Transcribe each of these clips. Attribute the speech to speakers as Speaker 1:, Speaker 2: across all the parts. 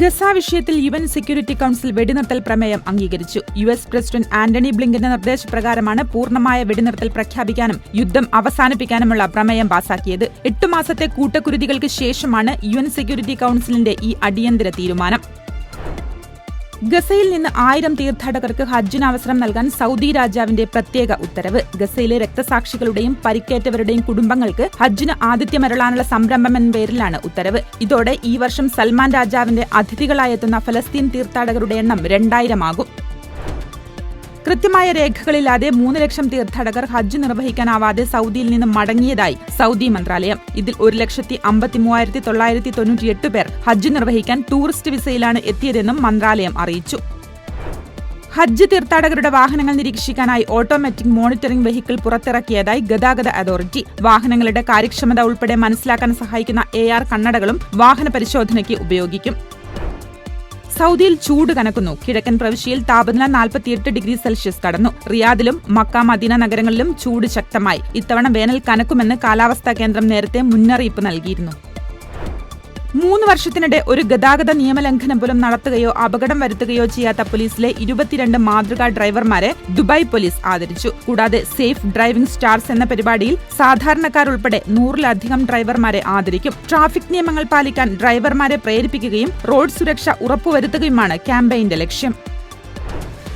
Speaker 1: Gaza വിഷയത്തിൽ U N security council വെടിനിർത്തൽ പ്രമേയം അംഗീകരിച്ചു. യു എസ് പ്രസിഡന്റ് ആന്റണി ബ്ലിങ്കന്റെ നിർദ്ദേശപ്രകാരമാണ് പൂർണമായ വെടിനിർത്തൽ പ്രഖ്യാപിക്കാനും യുദ്ധം അവസാനിപ്പിക്കാനുമുള്ള പ്രമേയം പാസാക്കിയത്. എട്ടു മാസത്തെ കൂട്ടക്കുരുതികൾക്ക് ശേഷമാണ് യു സെക്യൂരിറ്റി കൌൺസിലിന്റെ ഈ അടിയന്തര തീരുമാനം. ഗസയിൽ നിന്ന് ആയിരം തീർത്ഥാടകർക്ക് ഹജ്ജിന് അവസരം നൽകാൻ സൗദി രാജാവിന്റെ പ്രത്യേക ഉത്തരവ്. ഗസയിലെ രക്തസാക്ഷികളുടെയും പരിക്കേറ്റവരുടെയും കുടുംബങ്ങൾക്ക് ഹജ്ജിന് ആതിഥ്യമരളാനുള്ള സംരംഭം എന്ന പേരിലാണ് ഉത്തരവ്. ഇതോടെ ഈ വർഷം സൽമാൻ രാജാവിന്റെ അതിഥികളായെത്തുന്ന ഫലസ്തീൻ തീർത്ഥാടകരുടെ എണ്ണം രണ്ടായിരമാകും. കൃത്യമായ രേഖകളില്ലാതെ മൂന്ന് ലക്ഷം തീർത്ഥാടകർ ഹജ്ജ് നിർവഹിക്കാനാവാതെ സൗദിയിൽ നിന്ന് മടങ്ങിയതായി സൗദി മന്ത്രാലയം. ഇതിൽ ഒരു ലക്ഷത്തി അമ്പത്തി മൂവായിരത്തി തൊള്ളായിരത്തി തൊണ്ണൂറ്റിയെട്ട് പേർ ഹജ്ജ് നിർവഹിക്കാൻ ടൂറിസ്റ്റ് വിസയിലാണ് എത്തിയതെന്നും മന്ത്രാലയം അറിയിച്ചു. ഹജ്ജ് തീർത്ഥാടകരുടെ വാഹനങ്ങൾ നിരീക്ഷിക്കാനായി ഓട്ടോമാറ്റിക് മോണിറ്ററിംഗ് വെഹിക്കിൾ പുറത്തിറക്കിയതായി ഗതാഗത അതോറിറ്റി. വാഹനങ്ങളുടെ കാര്യക്ഷമത ഉൾപ്പെടെ മനസ്സിലാക്കാൻ സഹായിക്കുന്ന എ ആർ കണ്ണടകളും വാഹന പരിശോധനയ്ക്ക് ഉപയോഗിക്കും. സൗദിയിൽ ചൂട് കനക്കുന്നു. കിഴക്കൻ പ്രവിശ്യയിൽ താപനില നാൽപ്പത്തിയെട്ട് ഡിഗ്രി സെൽഷ്യസ് കടന്നു. റിയാദിലും മക്ക മദീന നഗരങ്ങളിലും ചൂട് ശക്തമായി. ഇത്തവണ വേനൽ കനക്കുമെന്ന് കാലാവസ്ഥാ കേന്ദ്രം നേരത്തെ മുന്നറിയിപ്പ് നൽകിയിരുന്നു. മൂന്ന് വർഷത്തിനിടെ ഒരു ഗതാഗത നിയമലംഘനം പോലും നടത്തുകയോ അപകടം വരുത്തുകയോ ചെയ്യാത്ത പോലീസിലെ ഇരുപത്തിരണ്ട് മാതൃകാ ഡ്രൈവർമാരെ ദുബായ് പോലീസ് ആദരിച്ചു. കൂടാതെ സേഫ് ഡ്രൈവിംഗ് സ്റ്റാർസ് എന്ന പരിപാടിയിൽ സാധാരണക്കാരുൾപ്പെടെ നൂറിലധികം ഡ്രൈവർമാരെ ആദരിക്കും. ട്രാഫിക് നിയമങ്ങൾ പാലിക്കാൻ ഡ്രൈവർമാരെ പ്രേരിപ്പിക്കുകയും റോഡ് സുരക്ഷ ഉറപ്പുവരുത്തുകയുമാണ് ക്യാമ്പയിന്റെ ലക്ഷ്യം.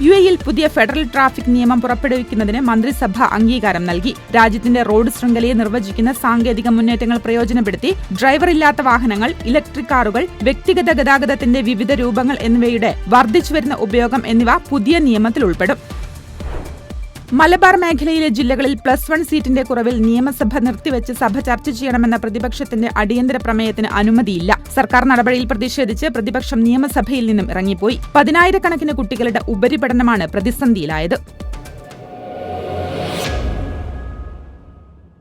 Speaker 1: യു എയിൽ പുതിയ ഫെഡറൽ ട്രാഫിക് നിയമം പുറപ്പെടുവിക്കുന്നതിന് മന്ത്രിസഭ അംഗീകാരം നൽകി. രാജ്യത്തിന്റെ റോഡ് ശൃംഖലയെ നിർവചിക്കുന്ന സാങ്കേതിക മുന്നേറ്റങ്ങൾ പ്രയോജനപ്പെടുത്തി ഡ്രൈവർ ഇല്ലാത്ത വാഹനങ്ങൾ ഇലക്ട്രിക് കാറുകൾ വ്യക്തിഗത ഗതാഗതത്തിന്റെ വിവിധ രൂപങ്ങൾ എന്നിവയുടെ വർദ്ധിച്ചുവരുന്ന ഉപയോഗം എന്നിവ പുതിയ നിയമത്തിൽ ഉൾപ്പെടും മലബാർ മേഖലയിലെ ജില്ലകളിൽ പ്ലസ് വൺ സീറ്റിന്റെ കുറവിൽ നിയമസഭ നിർത്തിവെച്ച് സഭ ചർച്ച ചെയ്യണമെന്ന പ്രതിപക്ഷത്തിന്റെ അടിയന്തര പ്രമേയത്തിന് അനുമതിയില്ല. സർക്കാർ നടപടിയിൽ പ്രതിഷേധിച്ച് പ്രതിപക്ഷം നിയമസഭയിൽ നിന്നും ഇറങ്ങിപ്പോയി. പതിനായിരക്കണക്കിന് കുട്ടികളുടെ ഉപരിപഠനമാണ് പ്രതിസന്ധിയിലായത്.